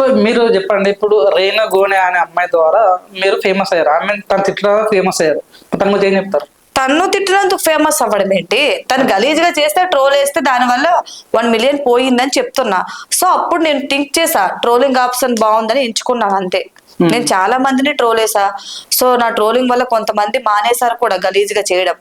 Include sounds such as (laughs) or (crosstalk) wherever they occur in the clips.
So మీరు చెప్పండి ఇప్పుడు రేణు గోనె అనే అమ్మాయి ద్వారా మీరు ఫేమస్ అయ్యారు. ఆమె తను తిట్టడం ఫేమస్ అయ్యారు. తన గురించి ఏం చెప్తారు? తన్ను తిట్టినందుకు ఫేమస్ అవ్వడం ఏంటి? తను గలీజ్గా చేస్తే ట్రోల్ వేస్తే దానివల్ల వన్ మిలియన్ పోయిందని చెప్తున్నా. సో అప్పుడు నేను థింక్ చేసా ట్రోలింగ్ ఆప్షన్ బాగుందని ఎంచుకున్నాను అంతే. నేను చాలా మందిని ట్రోల్ వేసా సో నా ట్రోలింగ్ వల్ల కొంతమంది మానేశారు కూడా గలీజ్గా చేయడం.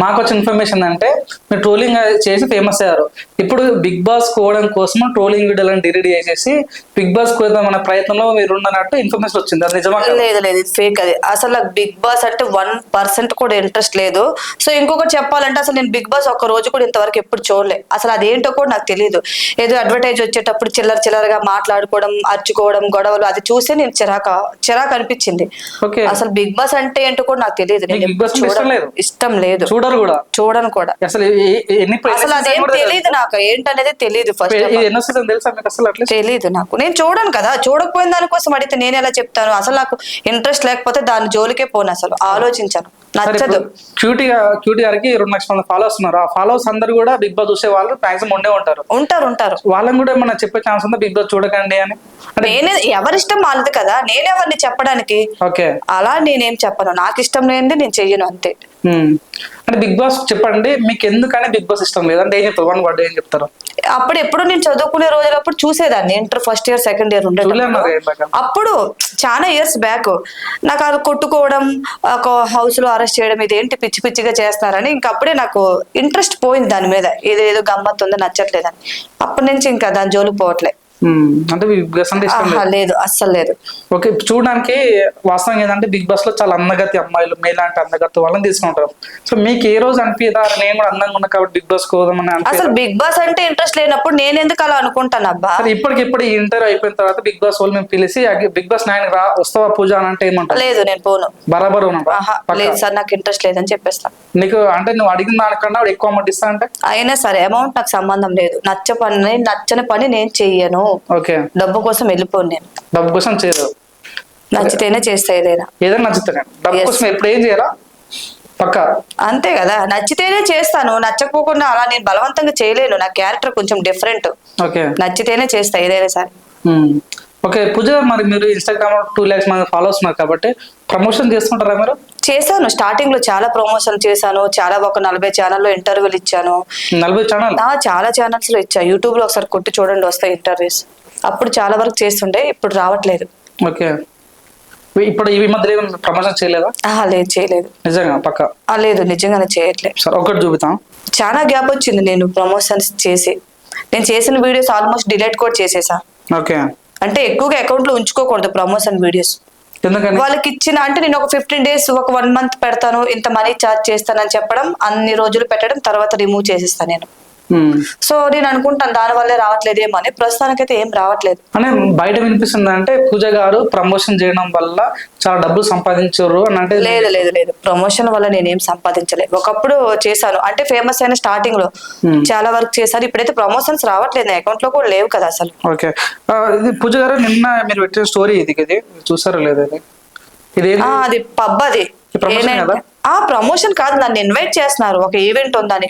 మాకు వచ్చిన ఇన్ఫర్మేషన్ అంటే మీరు ట్రోలింగ్ చేసి ఫేమస్ అయ్యారు. ఇప్పుడు బిగ్ బాస్ కోవడం కోసం ట్రోలింగ్ వీడియోలను డిలీట్ చేసేసి బిగ్ బాస్ కోద్దాం అనే ప్రయత్నంలో మీరు ఉన్నట్టు ఇన్ఫర్మేషన్ వచ్చింది. అది నిజమా? లేదు లేదు ఫేక్ అది. అసలు నాకు బిగ్ బాస్ అంటే వన్ పర్సెంట్ కూడా ఇంట్రెస్ట్ లేదు. సో ఇంకొకటి చెప్పాలంటే అసలు నేను బిగ్ బాస్ ఒక రోజు కూడా ఇంతవరకు ఎప్పుడు చూడలే. అసలు అదేంటో కూడా నాకు తెలియదు ఏదో అడ్వర్టైజ్ వచ్చేటప్పుడు చిల్లర చిల్లరగా మాట్లాడుకోవడం అరుచుకోవడం గొడవలు అది చూస్తే నేను చిరాక చిరాకు అనిపించింది. అసలు బిగ్ బాస్ అంటే ఏంటో కూడా నాకు తెలియదు నేను ఇష్టం. లేదు? చూడరు కూడా. చూడను కూడా. అసలు ఎన్ని అసలు అదేం తెలియదు నాకు. ఏంటనేది తెలియదు ఫస్ట్ తెలుసా మీకు అసలు తెలియదు నాకు. నేను చూడను కదా. చూడకపోయిన దానికోసం అడిగితే నేను ఎలా చెప్తాను? అసలు నాకు ఇంట్రెస్ట్ లేకపోతే దాని జోలికే పోను అసలు. ఆలోచించాను. నచ్చదు. క్యూటీ క్యూటీ గారికి రెండు లక్షల మంది ఫాలోవర్స్ ఉన్నారు. ఆ ఫాలోవర్స్ అందరు కూడా బిగ్ బాస్ చూసే వాళ్ళు మాక్సిమం ఉండే ఉంటారు. ఉంటారు ఉంటారు. వాళ్ళని కూడా ఏమన్నా చెప్పే ఛాన్స్ ఉందా బిగ్ బాస్ చూడకండి అని? నేనే ఎవరిష్టం వాళ్ళది కదా. నేనెవరిని చెప్పడానికి. ఓకే. అలా నేనేం చెప్పను. నాకు ఇష్టం లేనిది నేను చెయ్యను అంతే. అంటే బిగ్ బాస్ చెప్పండి. మీకు ఎందుకని బిగ్ బాస్ ఇష్టం లేదు. అంటే ఏం చెప్తారు? వన్ వర్డ్ ఏం చెప్తారు? అప్పుడు ఎప్పుడు నేను చదువుకునే రోజులప్పుడు చూసేదాన్ని. Inter first year second year ఉండే. అప్పుడు చాలా ఇయర్స్ బ్యాక్. నాకు అది కొట్టుకోవడం ఒక హౌస్లో అరెస్ట్ చేయడం ఇదేంటి పిచ్చి పిచ్చిగా చేస్తున్నారని ఇంక అప్పుడే నాకు ఇంట్రెస్ట్ పోయింది దాని మీద. ఏదేదో గమ్మత్తు ఉంది నచ్చట్లేదని. అప్పటి నుంచి ఇంకా దాని జోలికి పోవట్లే. మ్మ్. అంటే బిగ్ బాస్ అంటే ఇష్టం లేదు? అస్సలు లేదు. ఓకే చూడడానికి వాస్తవం ఏంటంటే బిగ్ బాస్లో చాలా అందగతి అమ్మాయిలు మీలాంటి అందగతి వాళ్ళని తీసుకుంటారు. సో మీకు ఏ రోజు అనిపించదా అరే నేను కూడా అందంగా ఉన్నా కాబట్టి బిగ్ బాస్ కోదామని అసలు బిగ్ బాస్ అంటే ఇంట్రెస్ట్ లేనప్పుడు నేను ఎందుకు అలా అనుకుంటాను అబ్బా? ఇప్పటికిప్పుడు ఈ ఇంటర్వ్యూ అయిపోయిన తర్వాత బిగ్ బాస్ వాళ్ళు మేము పిలిచి బిగ్ బాస్ రా వస్తావా పూజ? అని అంటే ఏమంటారు? లేదు నేను పోను. బరాబర్ లేదు సార్ నాకు ఇంట్రెస్ట్ లేదని చెప్పేస్తాను నీకు అంటే నువ్వు అడిగిన దానికన్నా ఎక్కువ అమౌంట్ ఇస్తా అంటే? అయినా సరే అమౌంట్ నాకు సంబంధం లేదు. నచ్చ పని నచ్చని పని నేను చెయ్యను. ఓకే. డబ్బు కోసం వెళ్ళిపోను నేను. డబ్బు కోసం చేయరు నచ్చితేనే చేస్తా ఏదైనా. ఏదైనా నచ్చుతాను డబ్బు. కోసం ఎప్పుడు ఏం చేయరా పక్క. అంతే కదా. నచ్చితేనే చేస్తాను. నచ్చకపోకుండా అలా నేను బలవంతంగా చేయలేను. నా క్యారెక్టర్ కొంచెం డిఫరెంట్. ఓకే. నచ్చితేనే చేస్తా ఏదైనా సరే. ఓకే పూజ మరి మీరు ఇన్స్టాగ్రామ్లో టూ ల్యాక్స్ మంది ఫాలోవర్స్ ఉన్నారు కాబట్టి ప్రమోషన్ చేస్తుంటారా మీరు? చేశాను. స్టార్టింగ్లో చాలా ప్రమోషన్ చేశాను. చాలా ఒక నలభై ఛానల్లో ఇంటర్వ్యూలు ఇచ్చాను. నలభై ఛానల్ చాలా ఛానల్స్లో ఇచ్చా. యూట్యూబ్లో ఒకసారి కొట్టి చూడండి వస్తాయి ఇంటర్వ్యూస్ అప్పుడు చాలా వరకు చేస్తుండే ఇప్పుడు రావట్లేదు. ఓకే. ఇప్పుడు ఈ మధ్య ప్రమోషన్ చేయలేదా? లేదు చేయలేదు. నిజంగా పక్క? లేదు నిజంగానే చేయట్లేదు సరే ఒకటి చూపిస్తాం చాలా గ్యాప్ వచ్చింది నేను ప్రమోషన్స్ చేసి. నేను చేసిన వీడియోస్ ఆల్మోస్ట్ డిలీట్ కూడా చేసేసా. ఓకే. అంటే ఎక్కువగా అకౌంట్లో ఉంచుకోకూడదు ప్రమోషన్ వీడియోస్ వాళ్ళకి ఇచ్చిన అంటే నేను ఒక ఫిఫ్టీన్ డేస్ ఒక వన్ మంత్ పెడతాను ఇంత మనీ చార్జ్ చేస్తానని చెప్పడం అన్ని రోజులు పెట్టడం తర్వాత రిమూవ్ చేసేస్తాను నేను. సో నేను అనుకుంటాను దాని వల్లే రావట్లేదేమో అని. ప్రస్తుతానికైతే ఏం రావట్లేదు. అంటే బయట వినిపిస్తుంది అంటే పూజ గారు ప్రమోషన్ చేయడం వల్ల చాలా డబ్బులు సంపాదించారు అని అంటే లేదు లేదు లేదు. ప్రమోషన్ వల్ల నేనేం సంపాదించలేదు ఒకప్పుడు చేశాను. అంటే ఫేమస్ అయిన స్టార్టింగ్లో చాలా వర్క్ చేశాను ఇప్పుడైతే ప్రమోషన్స్ రావట్లేదు. నా అకౌంట్లో కూడా లేవు కదా అసలు. ఓకే. ఇది పూజ గారు నిన్న మీరు పెట్టిన స్టోరీ ఇది ఇది చూసారో లేదు ఇది? అది పబ్ అది ఈ? ఆ ప్రమోషన్ కాదు నన్ను ఇన్వైట్ చేస్తున్నారు. ఒక ఈవెంట్ ఉందని.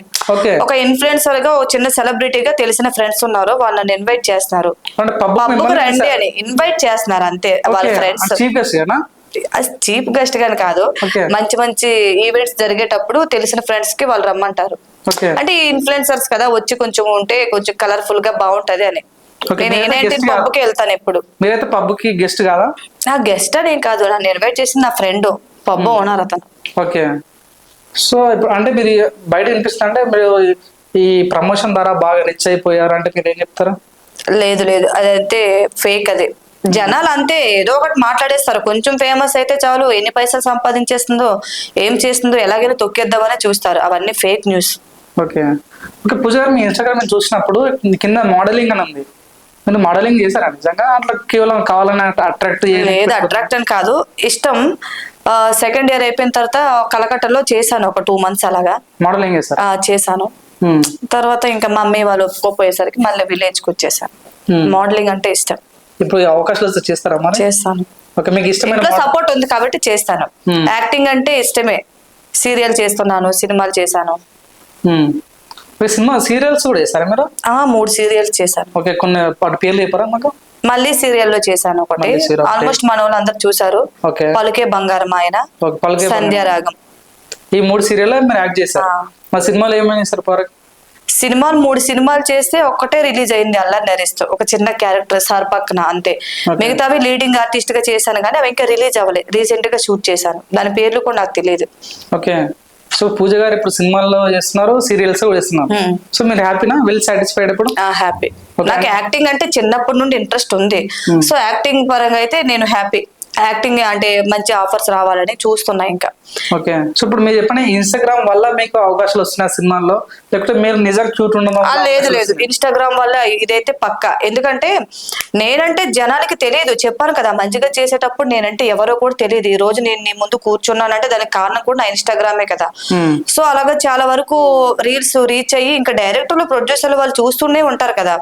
ఒక ఇన్ఫ్లుయెన్సర్గా ఒక చిన్న సెలబ్రిటీగా తెలిసిన ఫ్రెండ్స్ ఉన్నారు వాళ్ళు నన్ను ఇన్వైట్ చేస్తున్నారు. పబ్బుకు రండి అని. ఇన్వైట్ చేస్తున్నారు అంతే వాళ్ళ ఫ్రెండ్స్ చీప్ గెస్ట్ గాని కాదు. మంచి మంచి ఈవెంట్స్ జరిగేటప్పుడు తెలిసిన ఫ్రెండ్స్కి వాళ్ళు రమ్మంటారు. అంటే ఇన్ఫ్లుయెన్సర్స్ కదా వచ్చి కొంచెం ఉంటే కొంచెం కలర్ఫుల్గా బాగుంటది అని. నేను ఏంటంటే. పబ్బుకి వెళ్తాను ఎప్పుడు. మీరైతే పబ్కి గెస్ట్ కాదా? నా గెస్ట్ అనేం కాదు. నన్ను ఇన్వైట్ చేసిన నా ఫ్రెండ్ పబ్బు ఓనర్ అతను. ఓకే. సో ఇప్పుడు అంటే మీరు బయట వినిపిస్తుంది అంటే మీరు ఈ ప్రమోషన్ ద్వారా బాగా రిచ్ అయిపోయారు అంటే మీరు ఏం చెప్తారు? లేదు లేదు. అదైతే ఫేక్ అది. జనాలు అంతే ఏదో ఒకటి మాట్లాడేస్తారు. కొంచెం ఫేమస్ అయితే చాలు. ఎన్ని పైసలు సంపాదించేస్తుందో ఏం చేస్తుందో ఎలాగైనా తొక్కేద్దామనే చూస్తారు. అవన్నీ fake news okay. Okay Pooja గారు మీ ఇన్స్టాగ్రామ్ చూసినప్పుడు కింద మోడలింగ్ అని ఉంది. మీరు మోడలింగ్ చేశారా? నిజంగా అట్లా కేవలం కావాలని అట్రాక్ట్ లేదు అట్రాక్ట్ అని కాదు. ఇష్టం. సెకండ్ ఇయర్ అయిపోయిన తర్వాత కలకట్టలో చేశాను ఒక టూ మంత్స్ అలాగా. మోడలింగ్ చేశాను. ఉమ్, తర్వాత ఇంకా మమ్మీ వాళ్ళు ఒప్పుకోపోయేసరికి మళ్ళీ విలేజ్కి వచ్చేసాను. Hmm. మోడలింగ్ అంటే ఇష్టం. ఇప్పుడు అవకాశాలు చేస్తారా చేస్తాను. ఇంట్లో సపోర్ట్ ఉంది కాబట్టి చేస్తాను. Hmm. యాక్టింగ్ అంటే ఇష్టమే. సీరియల్ చేస్తున్నాను సినిమాలు చేశాను. సినిమా సీరియల్స్ కూడా చేస్తారా మీరు? ఆ మూడు సీరియల్స్ చేశాను. ఓకే కొన్ని పేర్లు చెప్పారా మాకు? మళ్ళీ సీరియల్లో చేశాను ఒకటి. ఆల్మోస్ట్ మన వాళ్ళు అందరు చూసారు పలుకే బంగారం ఆయన. సంధ్యారాగం ఈ మూడు సీరియల్ మీరు యాక్ట్ చేశారు. ఆ. మా సినిమాలో ఏమైనా పవర్ సినిమాలు మూడు సినిమాలు చేస్తే ఒక్కటే రిలీజ్ అయింది అల్లరి నరేష్తో ఒక చిన్న క్యారెక్టర్ సార్ పక్కన అంతే. మిగతావి లీడింగ్ ఆర్టిస్ట్గా చేశాను కానీ అవి ఇంకా రిలీజ్ అవ్వలేదు రీసెంట్గా షూట్ చేశాను. దాని పేర్లు కూడా నాకు తెలియదు ఓకే. సో పూజ గారు ఇప్పుడు సినిమాల్లో చేస్తున్నారు సీరియల్స్ కూడా చేస్తున్నారు. Hmm. సో మీరు హ్యాపీనా వెల్ సాటిస్ఫైడ్ ఇప్పుడు హ్యాపీ. నాకు యాక్టింగ్ అంటే చిన్నప్పటి నుండి ఇంట్రెస్ట్ ఉంది. సో యాక్టింగ్ పరంగా అయితే నేను హ్యాపీ యాక్టింగ్ అంటే మంచి ఆఫర్స్ రావాలని చూస్తున్నా ఇంకా. ఓకే. సో ఇప్పుడు మీరు చెప్పిన ఇన్స్టాగ్రామ్ వల్ల మీకు అవకాశాలు వస్తున్నాయి సినిమాల్లో? లేకపోతే మీరు నిజంగా వల్ల లేదు లేదు? ఇన్స్టాగ్రామ్ వల్ల ఇదైతే పక్క. ఎందుకంటే నేనంటే జనానికి తెలియదు. చెప్పాను కదా మంచిగా చేసేటప్పుడు నేనంటే ఎవరో కూడా తెలియదు. ఈ రోజు నేను నీ ముందు కూర్చున్నానంటే దానికి కారణం కూడా నా ఇన్స్టాగ్రామే కదా. సో అలాగా చాలా వరకు రీల్స్ రీచ్ అయ్యి ఇంకా డైరెక్టర్లు ప్రొడ్యూసర్లు వాళ్ళు చూస్తూనే ఉంటారు కదా.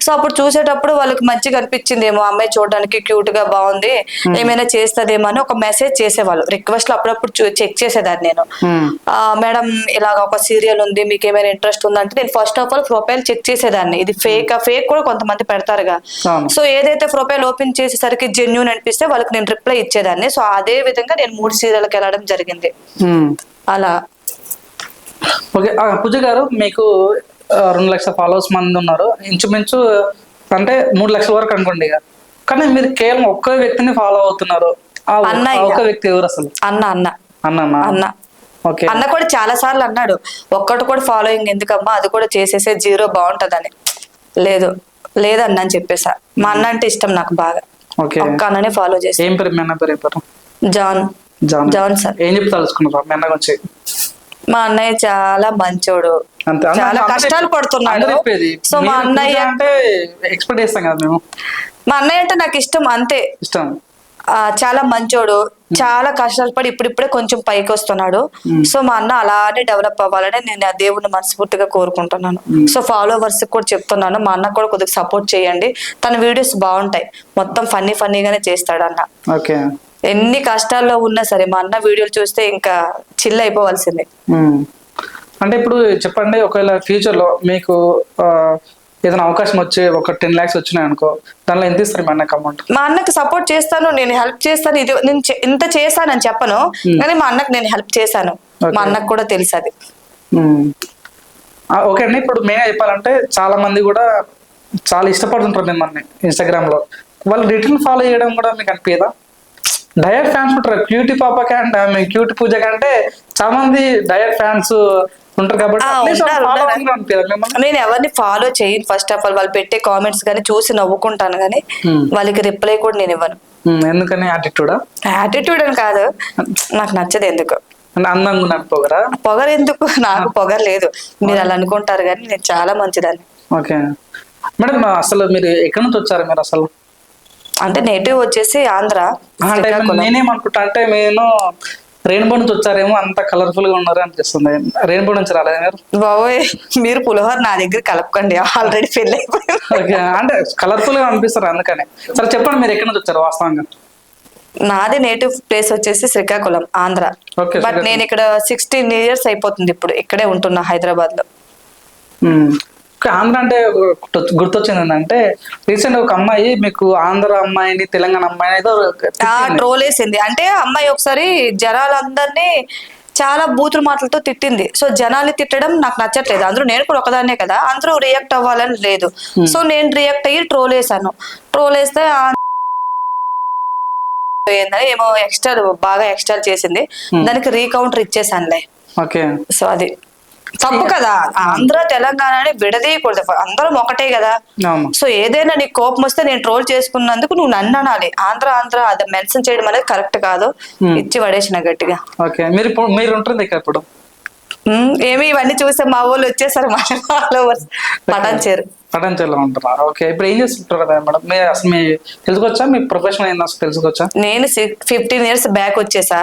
సో అప్పుడు చూసేటప్పుడు వాళ్ళకి మంచిగా అనిపించింది ఏమో అమ్మాయి చూడడానికి క్యూట్గా బాగుంది. ఏమైనా చేస్తదేమో అని ఒక మెసేజ్ చేసేవాళ్ళు. రిక్వెస్ట్ అప్పుడప్పుడు చెక్ చేసేదాన్ని నేను. మేడం ఇలాగ ఒక సీరియల్ ఉంది మీకు ఏమైనా ఇంట్రెస్ట్ ఉందంటే నేను first of all profile check చేసేదాన్ని. ఇది ఫేక్ ఆ ఫేక్ కూడా కొంతమంది పెడతారుగా. సో ఏదైతే ప్రొఫైల్ ఓపెన్ చేసేసరికి జెన్యున్ అనిపిస్తే వాళ్ళకి నేను రిప్లై ఇచ్చేదాన్ని. సో అదే విధంగా నేను మూడు సీరియల్కి వెళ్ళడం జరిగింది. అలా. ఓకే పూజ గారు మీకు రెండు లక్షల ఫాలోవర్స్ మంది ఉన్నారు. ఇంచుమించు అంటే మూడు లక్షల వరకు అనుకోండి ఇక. కానీ మీరు కేవలం ఒక్క వ్యక్తిని ఫాలో అవుతున్నారు. ఒక్క వ్యక్తి ఎవరు అసలు? అన్న అన్న. అన్న అన్న. ఓకే. అన్న కూడా చాలా సార్లు అన్నాడు. ఒక్కటి కూడా ఫాలోయింగ్ ఎందుకమ్మా? అది కూడా చేసేసే జీరో బాగుంటదని. లేదు లేదన్న అని చెప్పేసా. మా అన్న అంటే ఇష్టం నాకు బాగా. ఓకే. ఒక్క అన్ననే ఫాలో చేసి ఏం పేరు? మీ అన్న పేరు ఏం పేరు? జాన్. జాన్. John sir. ఏం మీ అన్న అన్నయ్య చాలా మంచోడు. చాలా కష్టాలు పడుతున్నాడు. సో మా అన్నయ్య అంటే ఎక్స్పెక్ట్ చేస్తాం కదా మేము. మా అన్నయ్య అంటే నాకు ఇష్టం అంతే. ఇష్టం. చాలా మంచోడు. చాలా కష్టాలు పడి ఇప్పుడిప్పుడే కొంచెం పైకి వస్తున్నాడు. సో మా అన్న అలానే డెవలప్ అవ్వాలని నేను ఆ దేవుని మనస్ఫూర్తిగా కోరుకుంటున్నాను. సో ఫాలోవర్స్ కూడా చెప్తున్నాను. మా అన్న కూడా కొద్దిగా సపోర్ట్ చేయండి. తన వీడియోస్ బాగుంటాయి. మొత్తం ఫన్నీ ఫన్నీగానే చేస్తాడు అన్న. ఓకే. ఎన్ని కష్టాల్లో ఉన్నా సరే మా అన్న వీడియోలు చూస్తే ఇంకా చిల్ అయిపోవాల్సిందే. అంటే ఇప్పుడు చెప్పండి ఒకవేళ ఫ్యూచర్లో మీకు ఏదైనా అవకాశం వచ్చి ఒక టెన్ లాక్స్ వచ్చినాయి అనుకో దానిలో ఎంత ఇస్తారు మీ అన్నకి అమౌంట్ మా అన్నకి సపోర్ట్ చేస్తాను నేను హెల్ప్ చేస్తాను. ఇది నేను ఇంత చేశానని చెప్పను కానీ మా అన్నకి నేను హెల్ప్ చేశాను. మా. అన్నకు కూడా తెలుసు అది. ఓకే అండి. ఇప్పుడు మెయిన్ చెప్పాలంటే చాలా మంది కూడా చాలా ఇష్టపడుతుంటారు మిమ్మల్ని ఇన్స్టాగ్రామ్లో. వాళ్ళు రిటర్న్ ఫాలో చేయడం కూడా మీకు అనిపించదా డయట్ ఫ్యాన్స్ ఉంటారు. క్యూటీ పాపకి అంటే ఆమె క్యూటీ పూజ కంటే చాలా మంది డయట్ ఫ్యాన్స్ ఉంటారు కాబట్టి నేను ఎవరిని ఫాలో చేయను. ఫస్ట్ ఆఫ్ ఆల్ వాళ్ళు పెట్టే కామెంట్స్ కానీ చూసి నవ్వుకుంటాను కానీ. వాళ్ళకి రిప్లై కూడా నేను ఇవ్వను. ఎందుకని యాటిట్యూడా యాటిట్యూడ్ అని కాదు. నాకు నచ్చదు ఎందుకు? అందంగా ఉన్నాను పోగరా? పొగరు ఎందుకు? (laughs) నాకు పొగరు లేదు. మీరు అలా అనుకుంటారు కానీ నేను చాలా మంచిదాన్ని. ఓకే. మేడం అసలు మీరు ఎక్కడి నుంచి వచ్చారు మీరు అసలు? అంటే నేటివ్ వచ్చేసి ఆంధ్ర. అంటే. నేనేమనుకుంటా అంటే నేను రెయిన్బో నుంచి వచ్చారేమో అంత కలర్ఫుల్గా ఉన్నారు అనిపిస్తుంది. రెయిన్బో నుంచి రాలేదు మీరు? బాబోయ్ మీరు పులిహోర నా దగ్గర కలపకండి. ఆల్రెడీ పెళ్ళి అయిపోయింది అంటే కలర్ఫుల్గా అనిపిస్తారు అందుకని. సరే చెప్పండి మీరు ఎక్కడి నుంచి వచ్చారు వాస్తవంగా? నాది నేటివ్ ప్లేస్ వచ్చేసి శ్రీకాకుళం ఆంధ్ర. బట్. నేను ఇక్కడ సిక్స్టీన్ ఇయర్స్ అయిపోతుంది ఇప్పుడు ఇక్కడే ఉంటున్నా హైదరాబాద్లో ఆంధ్ర అంటే గుర్తొ- గుర్తొచ్చింది ఏంటంటే రీసెంట్ ఒక అమ్మాయి మీకు ఆంధ్ర అమ్మాయిని తెలంగాణ అమ్మాయిని ఏదో ట్రోల్ వేసింది. అంటే అమ్మాయి ఒకసారి జనాలందరినీ చాలా బూతుల మాటలతో తిట్టింది. సో జనాల్ని తిట్టడం నాకు నచ్చట్లేదు. అందరూ నేను కూడా ఒకదాన్నే కదా. అందరూ రియాక్ట్ అవ్వాలని లేదు. సో నేను రియాక్ట్ అయ్యి ట్రోల్ వేసాను ట్రోల్ వేస్తే ఆ ఏందని ఏమో ఎక్స్ట్రా బాగా ఎక్స్ట్రా చేసింది. దానికి రీకౌంటర్ ఇచ్చేసానులే ఓకే. సో అది. తప్పు కదా. ఆంధ్ర తెలంగాణని విడదీయకూడదు. అందరం ఒకటే కదా. సో ఏదైనా నీకు కోపం వస్తే నేను ట్రోల్ చేసుకున్నందుకు నువ్వు నన్ను అనాలి. ఆంధ్ర ఆంధ్ర అది మెన్షన్ చేయడం అనేది కరెక్ట్ కాదు. ఇచ్చి పడేసిన గట్టిగా. ఓకే. మీరు మీరు ఉంటుంది ఇక్కడ ఇప్పుడు? ఏమి ఇవన్నీ చూస్తే మా వాళ్ళు వచ్చేసారు. మా ఫాలోవర్స్ పటాన్ చేరు ఉంటారా? ఓకే. ఇప్పుడు ఏం చేస్తుంటారు మేడం? మీరు అసలు మీ తెలుసుకోవచ్చా? మీ ప్రొఫెషన్ ఏందో అసలు తెలుసుకోవచ్చా? నేను ఫిఫ్టీన్ ఇయర్స్ బ్యాక్ వచ్చేసా.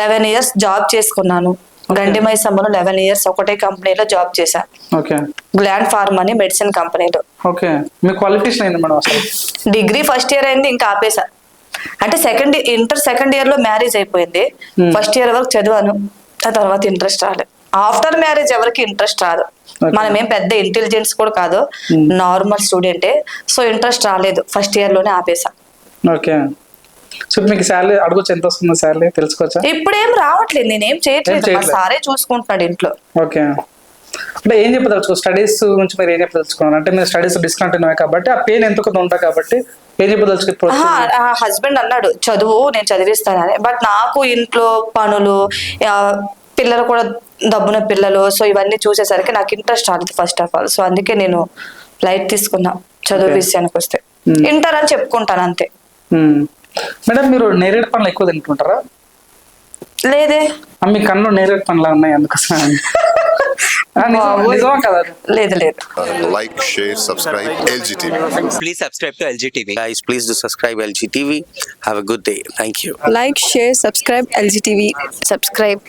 లెవెన్ ఇయర్స్ జాబ్ చేసుకున్నాను. గండిమై సమ్మను లెవెన్ ఇయర్స్ ఒకటే కంపెనీలో జాబ్ చేశా. ఓకే గ్లాండ్ ఫార్మ్ అని మెడిసిన్ కంపెనీలో ఓకే మీ క్వాలిఫికేషన్ ఏంది మేడం అసలు? డిగ్రీ ఫస్ట్ ఇయర్ అయింది ఇంకా ఆపేసా అంటే సెకండ్ ఇంటర్ సెకండ్ ఇయర్లో మ్యారేజ్ అయిపోయింది. ఫస్ట్ ఇయర్ వరకు చదివాను. ఆ తర్వాత ఇంట్రెస్ట్ రాలేదు ఆఫ్టర్ మ్యారేజ్ ఎవరికి ఇంట్రెస్ట్ రాదు. మనం ఏం పెద్ద ఇంటెలిజెన్స్ కూడా కాదు. Hmm. నార్మల్ స్టూడెంటే సో ఇంట్రెస్ట్ రాలేదు. ఫస్ట్ ఇయర్లోనే ఆపేసా ఓకే సో మీకు శాలరీ అడగొచ్చు ఎంత వస్తుంది శాలరీ తెలుసుకోవచ్చా? ఇప్పుడేం రావట్లేదు నేనేం చేయట్లేదు. మా చేయట్లేదు. సారే చూసుకుంటున్నాడు ఇంట్లో. ఓకే. అంటే ఏం చెప్పదలుచుకో? స్టడీస్ గురించి మీరు ఏం చెప్పదలుచుకున్నారు? అంటే మీరు స్టడీస్ డిస్కంటిన్యూ కాబట్టి ఆ పెయిన్ ఎంతో కొంత ఉంటాయి కాబట్టి ఏం చెప్పదలుచుకో హస్బెండ్ అన్నాడు చదువు నేను చదివిస్తానని. బట్ నాకు ఇంట్లో పనులు పిల్లలు కూడా దబ్బున పిల్లలు సో ఇవన్నీ చూసేసరికి నాకు ఇంట్రెస్ట్ రాలేదు ఫస్ట్ ఆఫ్ ఆల్ సో అందుకే నేను లైట్ తీసుకున్నా చదువు. విషయానికి వస్తే Hmm. ఇంటర్ అని చెప్పుకుంటాను అంతే. మేడం మీరు నేరేడు పనులు ఎక్కువ తింటుంటారా? లేదే. మీ కన్ను నేరేడు పనులు ఉన్నాయి అందుకోసం (laughs) లేదు please subscribe to LG please do subscribe have good day thank you like share subscribe LG subscribe